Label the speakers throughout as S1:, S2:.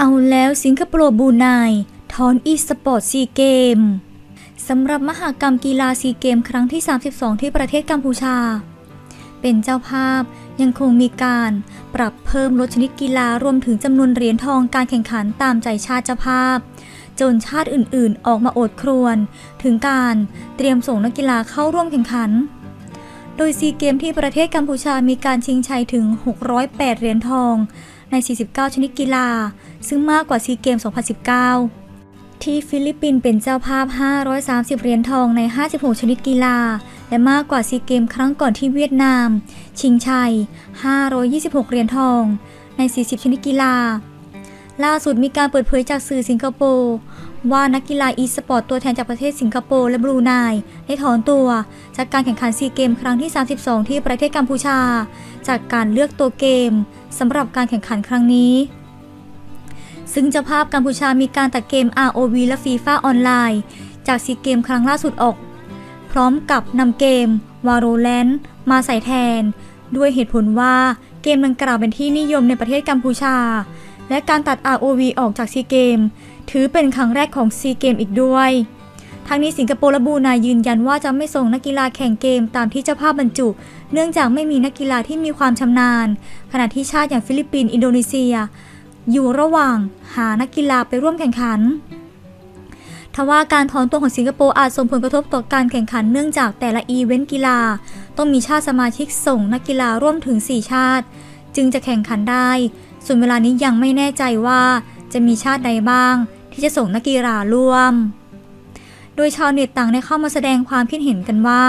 S1: เอาแล้วสิงคโปร์บูไนถอนอีสปอร์ตซีเกมสำหรับมหากรรมกีฬาซีเกมครั้งที่ 32 ที่ประเทศกัมพูชา เป็นเจ้าภาพยังคงมีการปรับเพิ่มลดชนิดกีฬารวมถึงจำนวนเหรียญทองการแข่งขันตามใจชาติเจ้าภาพ จนชาติอื่นๆ ออกมาโอดครวญถึงการเตรียมส่งนักกีฬาเข้าร่วมแข่งขัน โดยซีเกมที่ประเทศกัมพูชามีการชิงชัยถึง 608 เหรียญทอง ใน 49 ชนิดกีฬา ซึ่งมากกว่าซีเกม 2019 ที่ฟิลิปปินส์เป็นเจ้าภาพ 530 เหรียญทองใน 56 ชนิดกีฬา และมากกว่าซีเกมครั้งก่อนที่เวียดนาม ชิงชัย 526 เหรียญทองใน 40 ชนิดกีฬา ล่าสุดมีการเปิดเผยจากสื่อสิงคโปร์ว่านักกีฬาอีสปอร์ตตัวแทนจากประเทศสิงคโปร์และบรูไนได้ถอนตัว จากการแข่งขันซีเกมครั้งที่ 32 ที่ประเทศกัมพูชา จากการเลือกตัวเกม สำหรับการแข่งขันครั้งนี้ ซึ่งเจ้าภาพกัมพูชามีการตัดเกม ROV และ FIFA ออนไลน์จากซีเกมครั้งล่าสุดออก พร้อมกับนำเกม Valorant มาใส่แทน ด้วยเหตุผลว่าเกมดังกล่าวเป็นที่นิยมในประเทศกัมพูชา และการตัด ROV ออกจากซีเกม ถือเป็นครั้งแรกของซีเกมอีกด้วย ทั้งนี้สิงคโปร์และบรูไนยืนยันว่าจะไม่ส่งนักกีฬาแข่งเกมตามที่เจ้าภาพบรรจุ เนื่องจากไม่มีนักกีฬาที่มีความชำนาญ ขณะที่ชาติอย่างฟิลิปปินส์อินโดนีเซีย อยู่ระหว่างหานักกีฬาไปร่วมแข่งขันทว่าการถอนตัวของสิงคโปร์อาจส่งผลกระทบต่อการแข่งขันเนื่องจากแต่ละอีเวนต์กีฬา ต้องมีชาติสมาชิกส่งนักกีฬาร่วมถึง 4 ชาติ จึงจะแข่งขันได้ ส่วนเวลานี้ยังไม่แน่ใจว่าจะมีชาติใดบ้างที่จะส่งนักกีฬาร่วม โดยชาวเน็ตต่างได้เข้ามาแสดงความคิดเห็นกันว่า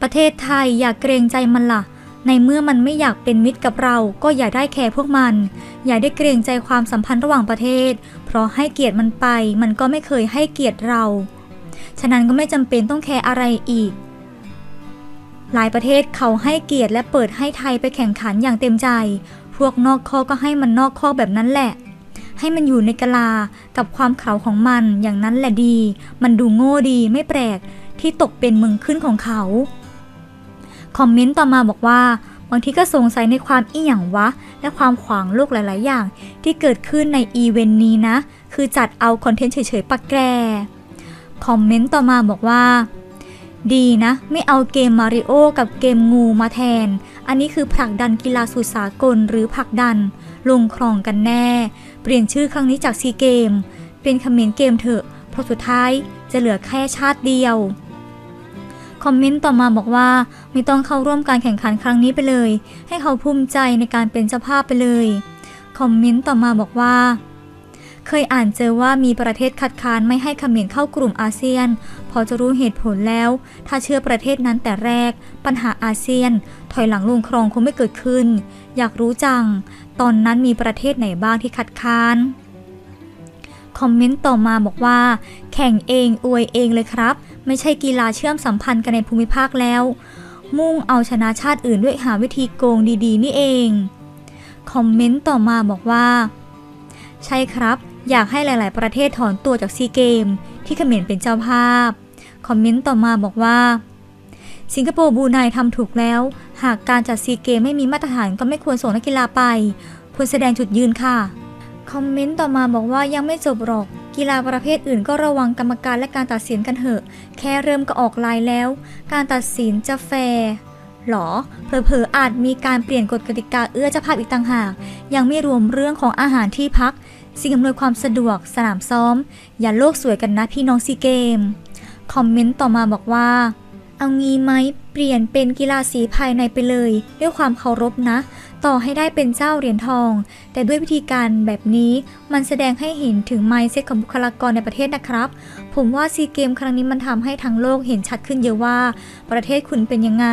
S1: ประเทศไทยอย่าเกรงใจมันละ่ะ ในเมื่อมันไม่อยากเป็นมิตรกับเรา ก็อย่าได้แคร์พวกมัน อย่าได้เกรงใจความสัมพันธ์ระหว่างประเทศ เพราะให้เกียรติมันไป มันก็ไม่เคยให้เกียรติเรา ฉะนั้นก็ไม่จำเป็นต้องแคร์อะไรอีกหลายประเทศเขาให้เกียรติและเปิดให้ไทยไปแข่งขันอย่างเต็มใจ พวกนอกข้อก็ให้มันนอกข้อแบบนั้นแหละ ให้มันอยู่ในกลากับความเขาของมันอย่างนั้นแหละดี มันดูโง่ดีไม่แปลกที่ตกเป็นเมืองขึ้นของเขา คอมเมนต์ต่อมาบอกว่าบางทีก็สงสัยในความอีหยังวะ และความขวางโลกหลาย ๆ อย่าง ที่เกิดขึ้นในอีเวนต์นี้นะ คือจัดเอาคอนเทนต์เฉย ๆ ปักแกรคอมเมนต์ต่อมาบอกว่า ดีนะ ไม่เอาเกมมาริโอกับเกมงูมาแทน อันนี้คือผลักดันกีฬาสู่สากลหรือผลักดัน ลงครองกันแน่ เปลี่ยนชื่อครั้งนี้จากซีเกม เป็นคอมเมนต์เกมเถอะ เพราะสุดท้ายจะเหลือแค่ชาติเดียว คอมเมนต์ต่อมาบอกว่า ไม่ต้องเข้าร่วมการแข่งขันครั้งนี้ไปเลย ให้เขาภูมิใจในการเป็นเจ้าภาพไปเลย คอมเมนต์ต่อมาบอกว่า เคยอ่านเจอว่ามีประเทศคัดค้านไม่ให้เขมรเข้ากลุ่มอาเซียน พอจะรู้เหตุผลแล้ว ถ้าเชื่อประเทศนั้นแต่แรก ปัญหาอาเซียน ถอยหลังลงครองคงไม่เกิดขึ้น อยากรู้จัง ตอนนั้นมีประเทศไหนบ้างที่คัดค้านคอมเมนต์ต่อมาบอกว่า แข่งเองอวยเองเลยครับ ไม่ใช่กีฬาเชื่อมสัมพันธ์กันในภูมิภาคแล้ว มุ่งเอาชนะชาติอื่นด้วยหาวิธีโกงดีๆ นี่เอง คอมเมนต์ต่อมาบอกว่า ใช่ครับ อยากให้หลาย ๆ ประเทศถอนตัวจากซีเกม ที่เขมรเป็นเจ้าภาพ คอมเมนต์ต่อมาบอกว่า สิงคโปร์บูไนทำถูกแล้ว หากการจัดซีเกมไม่มีมาตรฐานก็ไม่ควรส่งนักกีฬาไป ควรแสดงจุดยืนค่ะ คอมเมนต์ต่อมาบอกว่ายังไม่จบหรอก กีฬาประเภทอื่นก็ระวังกรรมการและการตัดสินกันเถอะ แค่เริ่มก็ออกลายแล้ว การตัดสินจะแฟร์หรอเผลอๆอาจมีการเปลี่ยนกฎกติกาเอื้อเจ้าภาพอีกต่างหาก ยังไม่รวมเรื่องของอาหารที่พัก สิ่งอำนวยความสะดวก สนามซ้อม อย่าโลกสวยกันนะพี่น้องซีเกม คอมเมนต์ต่อมาบอกว่า เอางี้ไหมเปลี่ยนเป็นกีฬาสีภายในไปเลย ด้วยความเคารพนะ ต่อให้ได้เป็นเจ้าเหรียญทอง แต่ด้วยวิธีการแบบนี้มันแสดงให้เห็นถึงไมซ์เซ็ตของบุคลากรในประเทศนะครับ ผมว่าซีเกมครั้งนี้มันทำให้ทั้งโลกเห็นชัดขึ้นเยอะว่า ประเทศคุณเป็นยังไง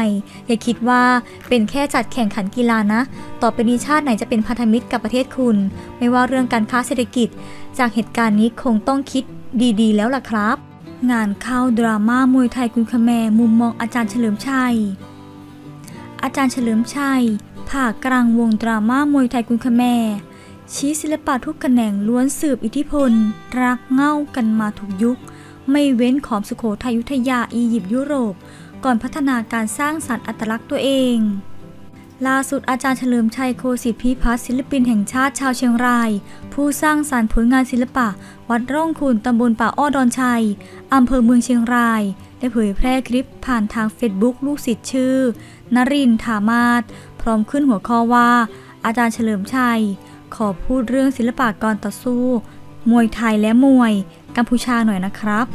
S1: อย่าคิดว่าเป็นแค่จัดแข่งขันกีฬานะ ต่อไปนี้ชาติไหนจะเป็นพันธมิตรกับประเทศคุณ ไม่ว่าเรื่องการค้าเศรษฐกิจ จากเหตุการณ์นี้คงต้องคิดดีๆ แล้วล่ะครับ งานเข้าดราม่ามวยไทยคุณคแมมุมมองอาจารย์เฉลิมชัยอาจารย์เฉลิมชัย ผ่ากลางวงดราม่ามวยไทยคุณคแมชี้ศิลปะทุกแขนงล้วนสืบอิทธิพล รักเง่ากันมาทุกยุค ไม่เว้นขอมสุโขทัยยุทธยาอียิปต์ยุโรป ก่อนพัฒนาการสร้างสรรค์อัตลักษณ์ตัวเอง ล่าสุดอาจารย์เฉลิมชัยโคสิทธิพิพัฒน์ศิลปินแห่งชาติชาวเชียงราย ผู้สร้างสารรค์ผลงานศิลปะ วัดร่องขุนตำบลป่าอ้อดอนชัยอำเภอเมืองเชียงราย ได้เผยแพร่คลิปผ่านทางเฟซบุ๊กลูกศิษย์ชื่อ นรินทร์ถามาศพร้อมขึ้นหัวข้อว่า อาจารย์เฉลิมชัย ขอพูดเรื่องศิลปะการต่อสู้ มวยไทยและมวย กัมพูชาหน่อยนะครับ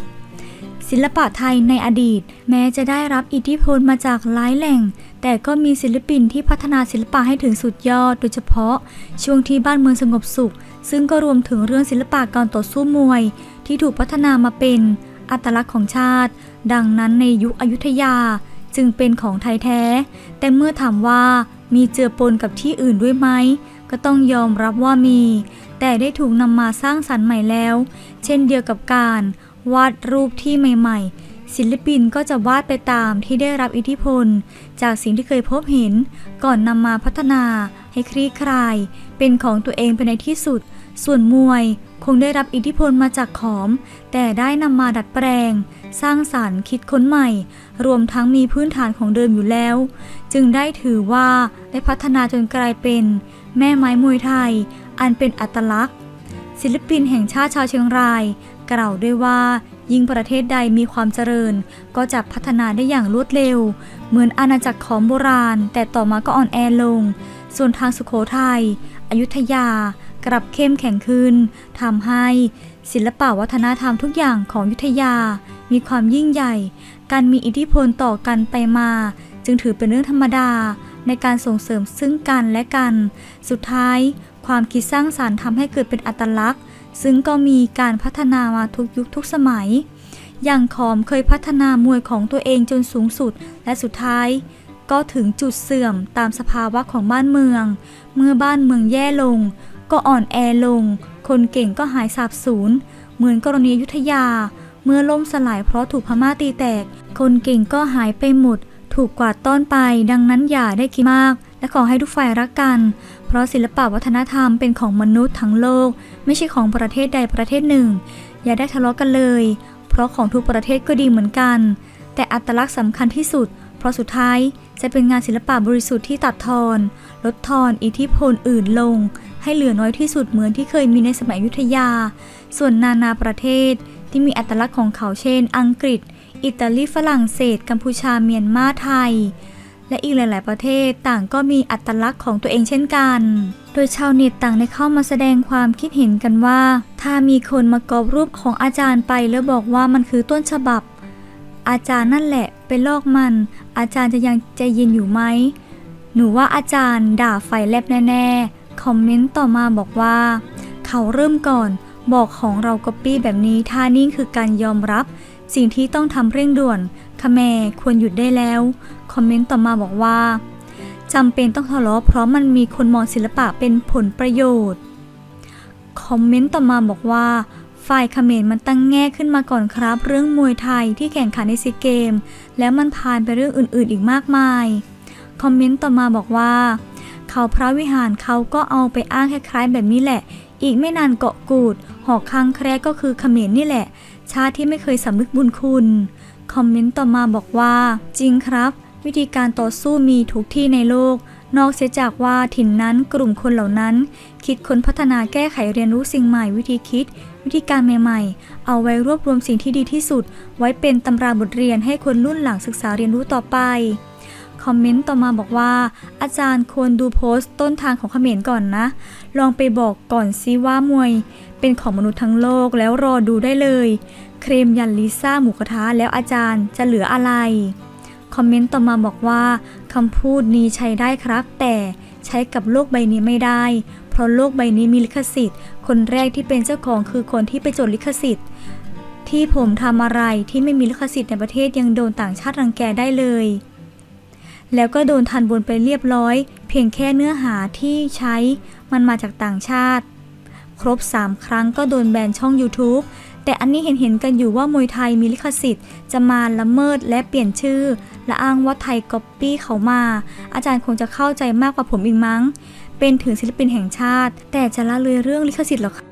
S1: ศิลปะไทยในอดีต แม้จะได้รับอิทธิพลมาจากหลายแหล่ง แต่ก็มีศิลปินที่พัฒนาศิลปะให้ถึงสุดยอด โดยเฉพาะช่วงที่บ้านเมืองสงบสุข ซึ่งก็รวมถึงเรื่องศิลปะการต่อสู้มวย ที่ถูกพัฒนามาเป็น อัตลักษณ์ของชาติ ดังนั้นในยุคอยุธยาจึงเป็นของไทยแท้ แต่เมื่อถามว่ามีเจือปนกับที่อื่นด้วยไหม ก็ต้องยอมรับว่ามี แต่ได้ถูกนำมาสร้างสรรค์ใหม่แล้ว เช่นเดียวกับการ วาดรูปที่ใหม่ ๆ ศิลปินก็จะวาดไปตามที่ได้รับอิทธิพล จากสิ่งที่เคยพบเห็น ก่อนนำมาพัฒนาให้คลี่คลาย เป็นของตัวเองไปในที่สุด ส่วนมวย คงได้รับอิทธิพลมาจากขอม แต่ได้นำมาดัดแปลง สร้างสารรค์คิดค้นใหม่ รวมทั้งมีพื้นฐานของเดิมอยู่แล้ว จึงได้ถือว่าได้พัฒนาจนกลายเป็น แม่ไม้มวยไทย อันเป็นอัตลักษณ์ ศิลปินแห่งชาติชาวเชียงราย กล่าวด้วยว่า ยิ่งประเทศใดมีความเจริญ ก็จะพัฒนาได้อย่างรวดเร็ว เหมือนอาณาจักรของโบราณ แต่ต่อมาก็อ่อนแอลง ส่วนทางสุขโขทัยอยุธยา กลับเข้มแข็งขึ้นทำให้ศิลปะวัฒนธรรมทุกอย่างของยุทธยา มีความยิ่งใหญ่ การมีอิทธิพลต่อกันไปมา จึงถือเป็นเรื่องธรรมดาในการส่งเสริมซึ่งกันและกัน สุดท้าย ความคิดสร้างสารรค์ทำให้เกิดเป็นอัตลักษณ์ ซึ่งก็มีการพัฒนามาทุกยุคทุกสมัย อย่างขอมเคยพัฒนามวยของตัวเองจนสูงสุด และสุดท้าย ก็ถึงจุดเสื่อมตามสภาวะของบ้านเมือง เมื่อบ้านเมืองแย่ลง ก็อ่อนแอลง คนเก่งก็หายสาบสูญ เหมือนกรณียุทธยา เมื่อล่มสลายเพราะถูกพม่าตีแตก คนเก่งก็หายไปหมด ถูกกวาดต้อนไป ดังนั้นอย่าได้คิดมาก และขอให้ทุกฝ่ายรักกัน เพราะศิลปะวัฒนธรรมเป็นของมนุษย์ทั้งโลก ไม่ใช่ของประเทศใดประเทศหนึ่ง อย่าได้ทะเลาะกันเลย เพราะของทุกประเทศก็ดีเหมือนกัน แต่อัตลักษณ์สำคัญที่สุด เพราะสุดท้ายจะเป็นงานศิลปะบริสุทธิ์ที่ตัดทอน ลดทอนอิทธิพลอื่นลง ให้เหลือน้อยที่สุดเหมือนที่เคยมีในสมัยยุทธยา ส่วนนานาประเทศที่มีอัตลักษณ์ของเขาเช่น อังกฤษ อิตาลีฝรั่งเศส กัมพูชาเมียนมาไทย และอีกหลาย ๆ ประเทศต่างก็มีอัตลักษณ์ของตัวเองเช่นกัน โดยชาวเน็ตต่างได้เข้ามาแสดงความคิดเห็นกันว่า ถ้ามีคนมากอบรูปของอาจารย์ไปแล้วบอกว่ามันคือต้นฉบับ อาจารย์นั่นแหละไปลอกมัน อาจารย์จะยังใจเย็นอยู่ไหมหนูว่าอาจารย์ด่าไฟแลบแน่ๆ คอมเมนต์ต่อมาบอกว่า เขาเริ่มก่อนบอกของเราก๊อปปี้แบบนี้ท่านี่คือการยอมรับ สิ่งที่ต้องทำเร่งด่วนคแมควรหยุดได้แล้ว คอมเมนต์ต่อมาบอกว่าจำเป็นต้องทะเลาะเพราะมันมีคนมองศิลปะเป็นผลประโยชน์ คอมเมนต์ต่อมาบอกว่า ฝ่ายเขมรมันตั้งแง่ขึ้นมาก่อนครับ เรื่องมวยไทยที่แข่งขันในซีเกม แล้วมันผ่านไปเรื่องอื่นๆอีกมากมาย คอมเมนต์ต่อมาบอกว่า เขาพระวิหารเขาก็เอาไปอ้างคล้ายๆแบบนี้แหละ อีกไม่นานเกาะกูด หอกคางแครก็คือเขมรนี่แหละ ชาติที่ไม่เคยสำนึกบุญคุณ คอมเมนต์ต่อมาบอกว่า จริงครับ วิธีการต่อสู้มีทุกที่ในโลก นอกเสียจากว่าถิ่นนั้นกลุ่มคนเหล่านั้น คิดค้นพัฒนาแก้ไขเรียนรู้สิ่งใหม่วิธีคิด วิธีการใหม่ๆ เอาไว้รวบรวมสิ่งที่ดีที่สุด ไว้เป็นตำราบทเรียนให้คนรุ่นหลังศึกษาเรียนรู้ต่อไป คอมเมนต์ต่อมาบอกว่า อาจารย์ควรดูโพสต์ต้นทางของเขมรก่อนนะ ลองไปบอกก่อนซิว่ามวย เป็นของมนุษย์ทั้งโลกแล้วรอดูได้เลย เครมยันลิซ่าหมูกระทะแล้วอาจารย์จะเหลืออะไร คอมเมนต์ต่อมาบอกว่าคำพูดนี้ใช้ได้ครับ แต่ใช้กับโลกใบนี้ไม่ได้ เพราะโลกใบนี้มีลิขสิทธิ์ คนแรกที่เป็นเจ้าของคือคนที่ไปจดลิขสิทธิ์ที่ผมทำอะไรที่ไม่มีลิขสิทธิ์ในประเทศยังโดนต่างชาติรังแกได้เลย แล้วก็โดนทันบนไปเรียบร้อย เพียงแค่เนื้อหาที่ใช้มันมาจากต่างชาติ ครบ 3 ครั้งก็โดนแบนช่อง YouTube แต่อันนี้เห็นเห็นกันอยู่ว่ามวยไทยมีลิขสิทธิ์ จะมาละเมิดและเปลี่ยนชื่อ และอ้างว่าไทยก๊อปปี้เขามา อาจารย์คงจะเข้าใจมากกว่าผมอีกมั้ง เป็นถึงศิลปินแห่งชาติ แต่จะละเลยเรื่องลิขสิทธิ์หรอคะ